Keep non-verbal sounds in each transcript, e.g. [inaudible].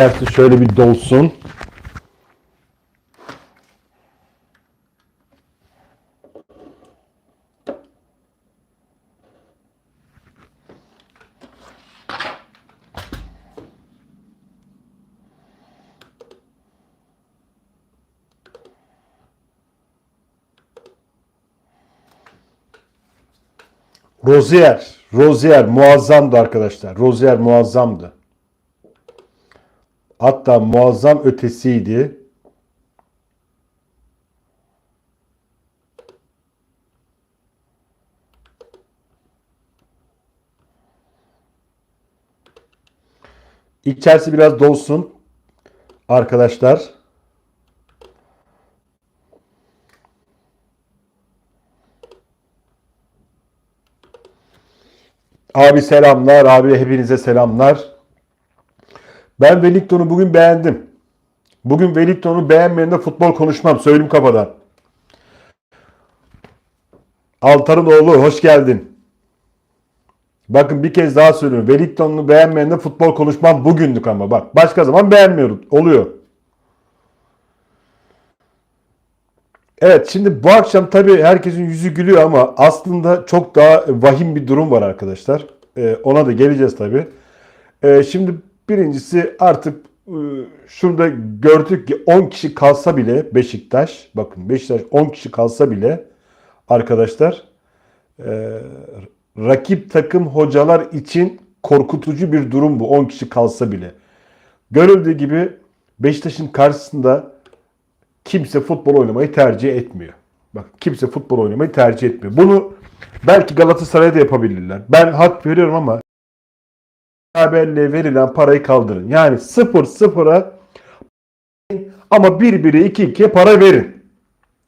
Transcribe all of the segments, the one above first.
Dersi şöyle bir dolsun. Rozier, Rozier muazzamdı arkadaşlar. Rozier muazzamdı. Hatta muazzam ötesiydi. İçerisi biraz dolsun arkadaşlar. Abi selamlar, abi hepinize selamlar. Ben Wellington'u bugün beğendim. Bugün Wellington'u beğenmeyen de futbol konuşmam. Söyleyeyim kafadan. Altar'ın oğlu hoş geldin. Bakın bir kez daha söylüyorum. Wellington'u beğenmeyen de futbol konuşmam bugünlük ama bak. Başka zaman beğenmiyorum. Oluyor. Evet şimdi bu akşam tabii herkesin yüzü gülüyor ama aslında çok daha vahim bir durum var arkadaşlar. Ee, ona da geleceğiz tabii. Ee, şimdi birincisi artık e, şurada gördük ki 10 kişi kalsa bile Beşiktaş, bakın Beşiktaş 10 kişi kalsa bile arkadaşlar e, rakip takım hocalar için korkutucu bir durum bu 10 kişi kalsa bile. Görüldüğü gibi Beşiktaş'ın karşısında kimse futbol oynamayı tercih etmiyor. Bak kimse futbol oynamayı tercih etmiyor. Bunu belki Galatasaray'da yapabilirler. Ben hak veriyorum ama beraberliğe verilen parayı kaldırın. Yani 0 sıfıra ama 1-1'e 2-2'ye para verin.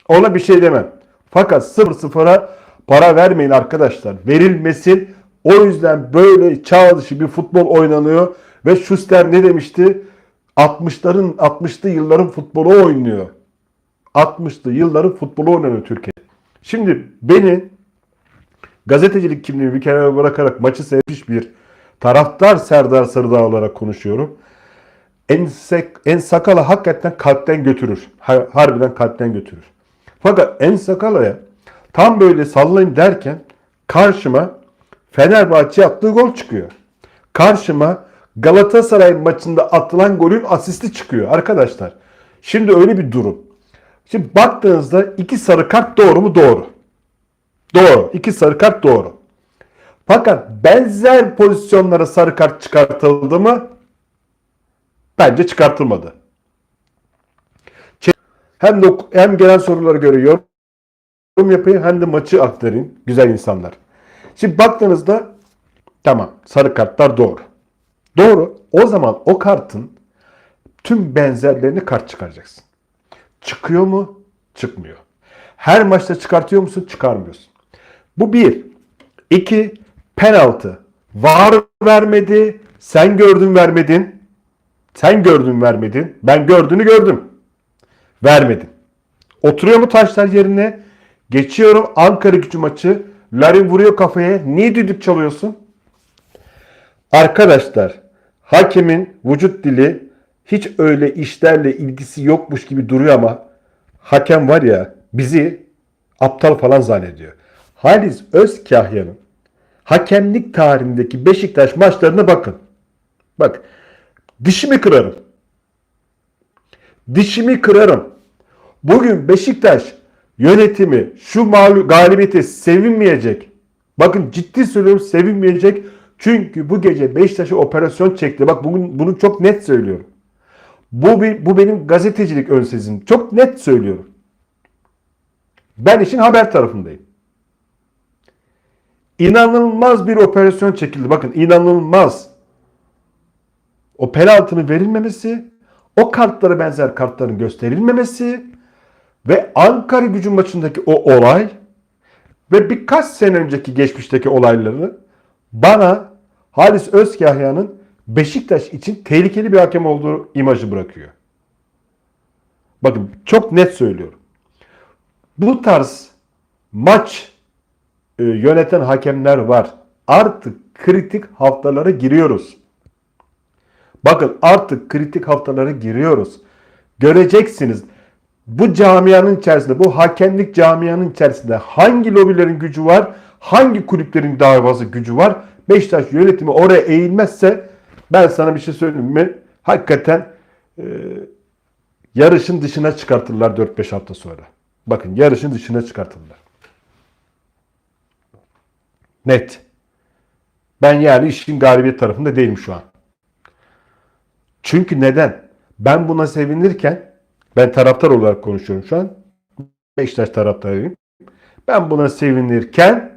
Ona bir şey demem. Fakat 0 sıfıra para vermeyin arkadaşlar. Verilmesin. O yüzden böyle çağ dışı bir futbol oynanıyor. Ve Schuster ne demişti? 60'ların 60'lı yılların futbolu oynuyor. 60'lı yılların futbolu oynanıyor Türkiye. Şimdi beni gazetecilik kimliğimi bir kenara bırakarak maçı seyretmiş bir taraftar Serdar Sarıdağ olarak konuşuyorum. En, en sakala hakikaten kalpten götürür. Ha- Harbiden kalpten götürür. Fakat en sakalaya tam böyle sallayayım derken karşıma Fenerbahçe attığı gol çıkıyor. Karşıma Galatasaray maçında atılan golün asisti çıkıyor arkadaşlar. Şimdi öyle bir durum. Şimdi baktığınızda iki sarı kart doğru mu? Doğru. Doğru. İki sarı kart doğru. Fakat benzer pozisyonlara sarı kart çıkartıldı mı? Bence çıkartılmadı. Hem hem gelen sorulara göre yorum yapayım hem de maçı aktarayım güzel insanlar. Şimdi baktığınızda tamam sarı kartlar doğru. Doğru. O zaman o kartın tüm benzerlerini kart çıkaracaksın. Çıkıyor mu? Çıkmıyor. Her maçta çıkartıyor musun? Çıkarmıyorsun. Bu bir. İki, penaltı. Var vermedi. Sen gördün vermedin. Sen gördün vermedin. Ben gördüğünü gördüm. Vermedin. Oturuyor mu taşlar yerine? Geçiyorum Ankara gücü maçı. Larin vuruyor kafaya. Niye düdük çalıyorsun? Arkadaşlar hakemin vücut dili hiç öyle işlerle ilgisi yokmuş gibi duruyor ama hakem var ya bizi aptal falan zannediyor. Halis Özkahya'nın hakemlik tarihindeki Beşiktaş maçlarına bakın. Bak dişimi kırarım. Dişimi kırarım. Bugün Beşiktaş yönetimi şu mağlup galibiyete sevinmeyecek. Bakın ciddi söylüyorum sevinmeyecek. Çünkü bu gece Beşiktaş'a operasyon çekti. Bak bugün bunu çok net söylüyorum. Bu, bu benim gazetecilik önsezim. Çok net söylüyorum. Ben işin haber tarafındayım. İnanılmaz bir operasyon çekildi. Bakın inanılmaz. O penaltının verilmemesi, o kartlara benzer kartların gösterilmemesi ve Ankara gücü maçındaki o olay ve birkaç sene önceki geçmişteki olayları bana Halis Özkahya'nın Beşiktaş için tehlikeli bir hakem olduğu imajı bırakıyor. Bakın çok net söylüyorum. Bu tarz maç e, yöneten hakemler var. Artık kritik haftalara giriyoruz. Bakın artık kritik haftalara giriyoruz. Göreceksiniz. Bu camianın içerisinde, bu hakemlik camianın içerisinde hangi lobilerin gücü var, hangi kulüplerin davası gücü var? Beşiktaş yönetimi oraya eğilmezse ben sana bir şey söyleyeyim mi? Hakikaten e, yarışın dışına çıkartırlar 4-5 hafta sonra. Bakın yarışın dışına çıkartırlar. Net. Ben yani işin galibiyet tarafında değilim şu an. Çünkü neden? Ben buna sevinirken ben taraftar olarak konuşuyorum şu an. Beşiktaş taraftarıyım. Ben buna sevinirken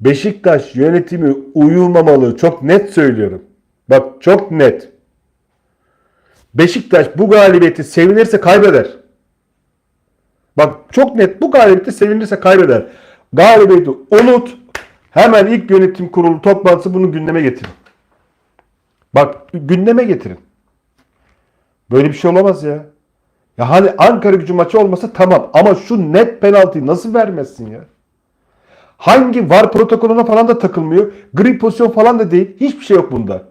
Beşiktaş yönetimi uyumamalı. Çok net söylüyorum. Bak çok net. Beşiktaş bu galibiyeti sevinirse kaybeder. Bak çok net bu galibiyeti sevinirse kaybeder. Galibiyeti unut. Hemen ilk yönetim kurulu toplantısı bunu gündeme getirin. Bak gündeme getirin. Böyle bir şey olamaz ya. Ya hani Ankara gücü maçı olmasa tamam ama şu net penaltıyı nasıl vermezsin ya? Hangi var protokolüne falan da takılmıyor. Gri pozisyon falan da değil. Hiçbir şey yok bunda.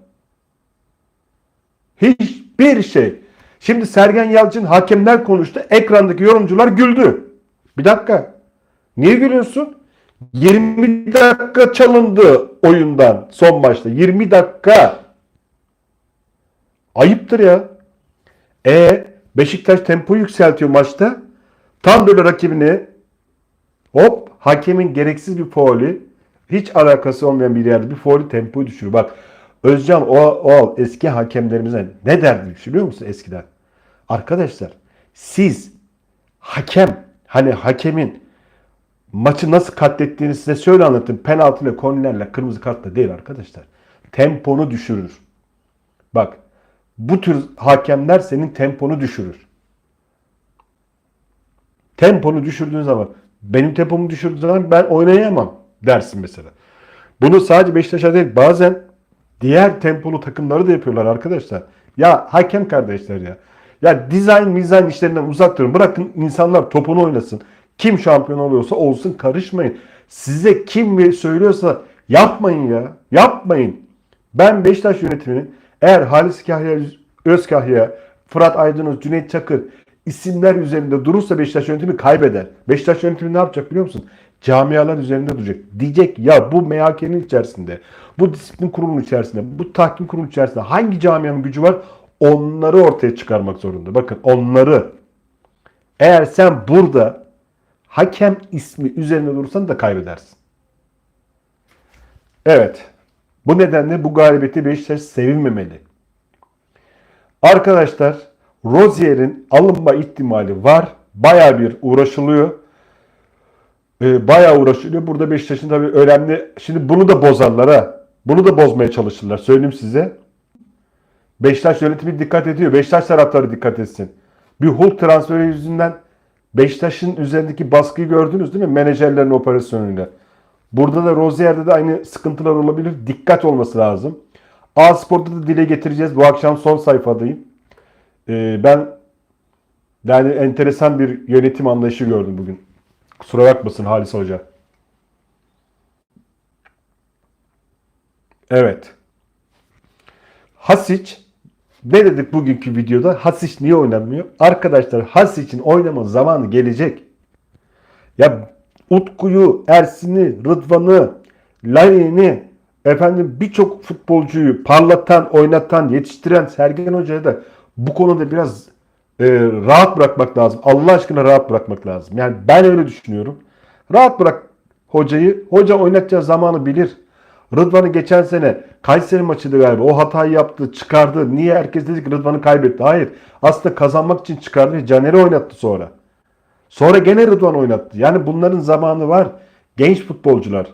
Hiçbir şey. Şimdi Sergen Yalçın hakemler konuştu. Ekrandaki yorumcular güldü. Bir dakika. Niye gülüyorsun? 20 dakika çalındı oyundan son maçta. 20 dakika. Ayıptır ya. E Beşiktaş tempo yükseltiyor maçta. Tam böyle rakibini hop hakemin gereksiz bir faulü hiç alakası olmayan bir yerde bir faulü tempoyu düşürüyor. Bak Özcan o, o eski hakemlerimize ne derdi biliyor musun eskiden? Arkadaşlar siz hakem hani hakemin maçı nasıl katlettiğini size şöyle anlatayım. Penaltıyla, kornerle, kırmızı kartla değil arkadaşlar. Temponu düşürür. Bak bu tür hakemler senin temponu düşürür. Temponu düşürdüğün zaman benim tempomu düşürdüğün zaman ben oynayamam dersin mesela. Bunu sadece Beşiktaş'a değil bazen diğer tempolu takımları da yapıyorlar arkadaşlar. Ya hakem kardeşler ya. Ya dizayn mizan işlerinden uzak durun. Bırakın insanlar topunu oynasın. Kim şampiyon oluyorsa olsun karışmayın. Size kim söylüyorsa yapmayın ya. Yapmayın. Ben Beşiktaş yönetiminin eğer Halis Kahya Özkahya, Fırat Aydınus, Cüneyt Çakır isimler üzerinde durursa Beşiktaş yönetimi kaybeder. Beşiktaş yönetimi ne yapacak biliyor musun? Camialar üzerinde duracak. Diyecek ya bu MHK'nin içerisinde, bu disiplin kurulunun içerisinde, bu tahkim kurulunun içerisinde hangi camianın gücü var? Onları ortaya çıkarmak zorunda. Bakın onları. Eğer sen burada hakem ismi üzerinde durursan da kaybedersin. Evet. Bu nedenle bu galibiyeti Beşiktaş sevinmemeli. Arkadaşlar Rozier'in alınma ihtimali var. Baya bir uğraşılıyor. Ee, bayağı uğraşılıyor. Burada Beşiktaş'ın tabii önemli. Şimdi bunu da bozarlar ha. Bunu da bozmaya çalışırlar. Söyleyeyim size. Beşiktaş yönetimi dikkat ediyor. Beşiktaş taraftarı dikkat etsin. Bir Hulk transferi yüzünden Beşiktaş'ın üzerindeki baskıyı gördünüz değil mi? Menajerlerin operasyonuyla. Burada da Rozier'de de aynı sıkıntılar olabilir. Dikkat olması lazım. A Spor'da da dile getireceğiz. Bu akşam son sayfadayım. Ee, ben yani enteresan bir yönetim anlayışı gördüm bugün. Kusura bakmasın Halis Hoca. Evet. Hasic ne dedik bugünkü videoda? Hasic niye oynanmıyor? Arkadaşlar Hasic'in oynama zamanı gelecek. Ya Utku'yu, Ersin'i, Rıdvan'ı, Larin'i, efendim birçok futbolcuyu parlatan, oynatan, yetiştiren Sergen Hoca'ya da bu konuda biraz e, rahat bırakmak lazım. Allah aşkına rahat bırakmak lazım. Yani ben öyle düşünüyorum. Rahat bırak hocayı. Hoca oynatacağı zamanı bilir. Rıdvan'ı geçen sene Kayseri maçıydı galiba. O hatayı yaptı, çıkardı. Niye herkes dedi ki Rıdvan'ı kaybetti? Hayır. Aslında kazanmak için çıkardı. Caner'i oynattı sonra. Sonra gene Rıdvan oynattı. Yani bunların zamanı var. Genç futbolcular.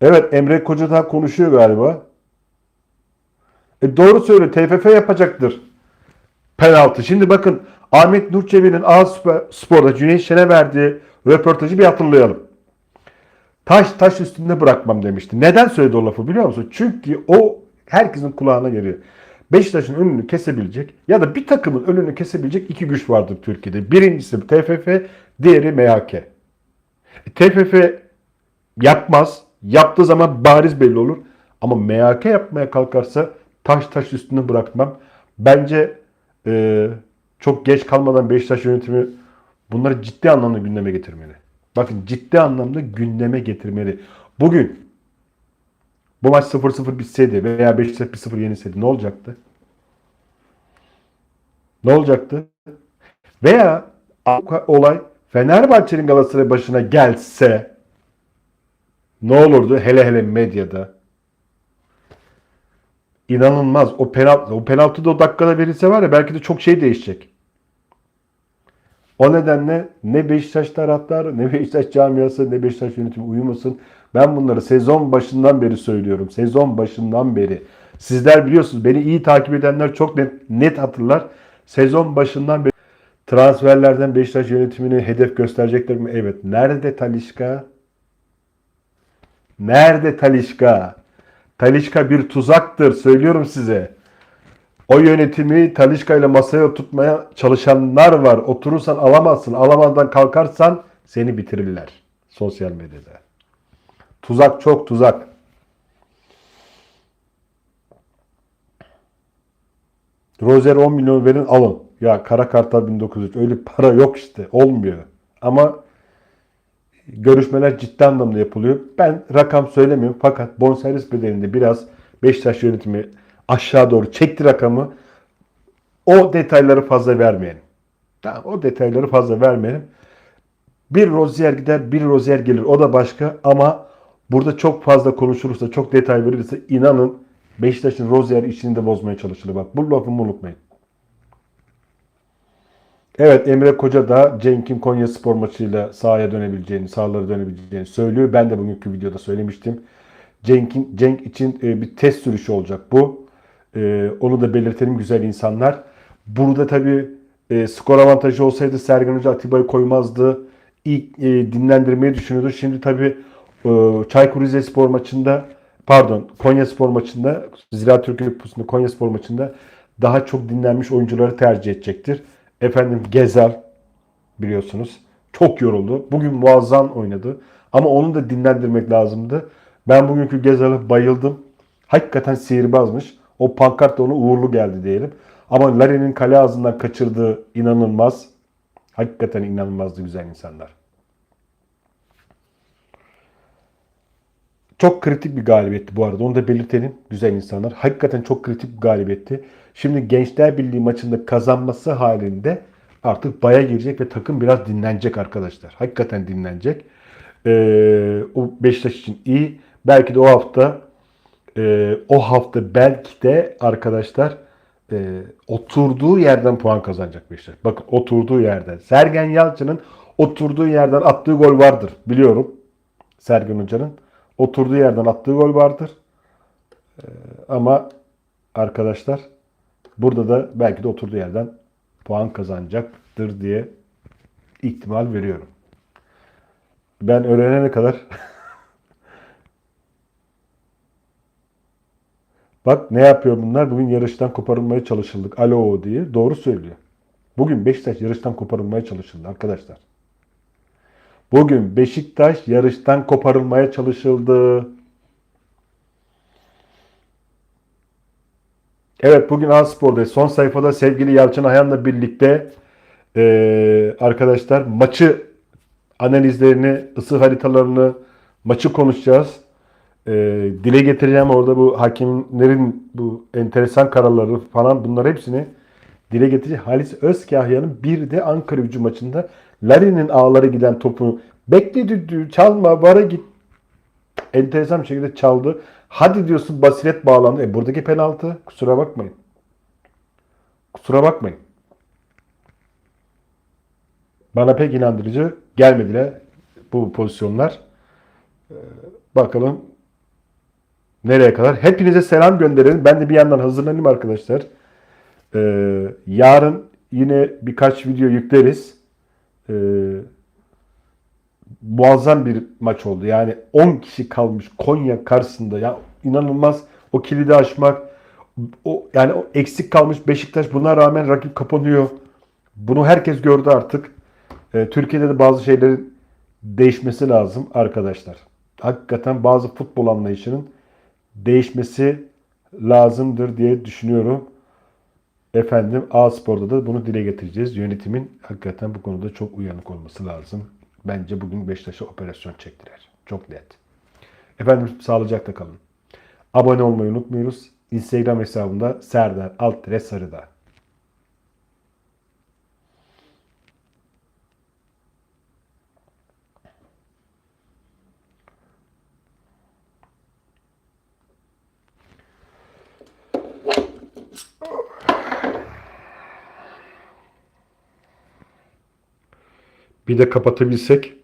Evet Emre Koca daha konuşuyor galiba. E doğru söylüyor. TFF yapacaktır. Penaltı. Şimdi bakın Ahmet Nurçevi'nin A Spor'da Cüneyt Şen'e verdiği röportajı bir hatırlayalım. Taş taş üstünde bırakmam demişti. Neden söyledi o lafı biliyor musun? Çünkü o herkesin kulağına geliyor. Beşiktaş'ın önünü kesebilecek ya da bir takımın önünü kesebilecek iki güç vardır Türkiye'de. Birincisi TFF, diğeri MHK. E, TFF yapmaz. Yaptığı zaman bariz belli olur. Ama MHK yapmaya kalkarsa taş taş üstünde bırakmam. Bence e, çok geç kalmadan Beşiktaş yönetimi bunları ciddi anlamda gündeme getirmeli. Bakın ciddi anlamda gündeme getirmeli. Bugün bu maç 0-0 bitseydi veya Beşiktaş 1-0 yenilseydi ne olacaktı? Ne olacaktı? Veya olay Fenerbahçe'nin Galatasaray başına gelse ne olurdu? Hele hele medyada. İnanılmaz. O penaltı, o penaltı da o dakikada verilse var ya belki de çok şey değişecek. O nedenle ne Beşiktaş taraftarı, ne Beşiktaş camiası, ne Beşiktaş yönetimi uyumasın. Ben bunları sezon başından beri söylüyorum. Sezon başından beri. Sizler biliyorsunuz beni iyi takip edenler çok net, net hatırlar. Sezon başından beri transferlerden Beşiktaş yönetimini hedef gösterecekler mi? Evet. Nerede Talişka? Nerede Talişka? Talişka bir tuzaktır söylüyorum size. O yönetimi Talişka ile masaya tutmaya çalışanlar var. Oturursan alamazsın. Alamadan kalkarsan seni bitirirler. Sosyal medyada. Tuzak çok tuzak. Rozer 10 milyon verin alın. Ya kara kartal 1903 öyle para yok işte. Olmuyor. Ama görüşmeler ciddi anlamda yapılıyor. Ben rakam söylemiyorum fakat bonservis bedelinde biraz Beşiktaş yönetimi aşağı doğru çekti rakamı. O detayları fazla vermeyelim. Tamam, o detayları fazla vermeyelim. Bir Rozier gider, bir Rozier gelir. O da başka ama burada çok fazla konuşulursa, çok detay verilirse inanın Beşiktaş'ın Rozier işini de bozmaya çalışılır. Bak bu lafımı unutmayın. Evet Emre Koca da Cenk'in Konya spor maçıyla sahaya dönebileceğini, sahalara dönebileceğini söylüyor. Ben de bugünkü videoda söylemiştim. Cenk'in Cenk için e, bir test sürüşü olacak bu. E, onu da belirtelim güzel insanlar. Burada tabii e, skor avantajı olsaydı Sergen Hoca Atiba'yı koymazdı. İlk e, dinlendirmeyi düşünüyordu. Şimdi tabii e, Çaykur Rizespor maçında pardon Konya Spor maçında Ziraat Türkiye Kupası'nda Konya Spor maçında daha çok dinlenmiş oyuncuları tercih edecektir. Efendim Gezer biliyorsunuz çok yoruldu. Bugün muazzam oynadı. Ama onu da dinlendirmek lazımdı. Ben bugünkü Gezer'e bayıldım. Hakikaten sihirbazmış. O pankart da ona uğurlu geldi diyelim. Ama Larin'in kale ağzından kaçırdığı inanılmaz. Hakikaten inanılmazdı güzel insanlar. Çok kritik bir galibiyetti bu arada. Onu da belirtelim güzel insanlar. Hakikaten çok kritik bir galibiyetti. Şimdi Gençler Birliği maçında kazanması halinde artık baya girecek ve takım biraz dinlenecek arkadaşlar. Hakikaten dinlenecek. Ee, o Beşiktaş için iyi. Belki de o hafta e, o hafta belki de arkadaşlar e, oturduğu yerden puan kazanacak Beşiktaş. Bakın oturduğu yerden. Sergen Yalçın'ın oturduğu yerden attığı gol vardır. Biliyorum. Sergen Hoca'nın oturduğu yerden attığı gol vardır. E, ama arkadaşlar burada da belki de oturduğu yerden puan kazanacaktır diye ihtimal veriyorum. Ben öğrenene kadar [laughs] Bak ne yapıyor bunlar? Bugün yarıştan koparılmaya çalışıldık. Alo diye. Doğru söylüyor. Bugün Beşiktaş yarıştan koparılmaya çalışıldı arkadaşlar. Bugün Beşiktaş yarıştan koparılmaya çalışıldı. Evet bugün A-Spor'da son sayfada sevgili Yalçın Ayhan'la birlikte e, arkadaşlar maçı analizlerini, ısı haritalarını, maçı konuşacağız e, dile getireceğim orada bu hakemlerin bu enteresan kararları falan bunlar hepsini dile getireceğim. Halis Özkahya'nın bir de Ankara gücü maçında Larin'in ağlara giden topu bekledi çalma vara git enteresan bir şekilde çaldı. Hadi diyorsun basiret bağlandı. E buradaki penaltı kusura bakmayın. Kusura bakmayın. Bana pek inandırıcı gelmediler bu pozisyonlar. Ee, bakalım Nereye kadar? Hepinize selam gönderelim. Ben de bir yandan hazırlanayım arkadaşlar. Ee, yarın yine birkaç video yükleriz. Ee, muazzam bir maç oldu. Yani 10 kişi kalmış Konya karşısında. Ya inanılmaz o kilidi aşmak. O yani o eksik kalmış Beşiktaş buna rağmen rakip kapanıyor. Bunu herkes gördü artık. Ee, Türkiye'de de bazı şeylerin değişmesi lazım arkadaşlar. Hakikaten bazı futbol anlayışının değişmesi lazımdır diye düşünüyorum. Efendim A Spor'da da bunu dile getireceğiz. Yönetimin hakikaten bu konuda çok uyanık olması lazım. Bence bugün Beşiktaş'a operasyon çektiler. Çok net. Efendim sağlıcakla kalın. Abone olmayı unutmuyoruz. Instagram hesabında Serdar Altre Sarıda. Bir de kapatabilsek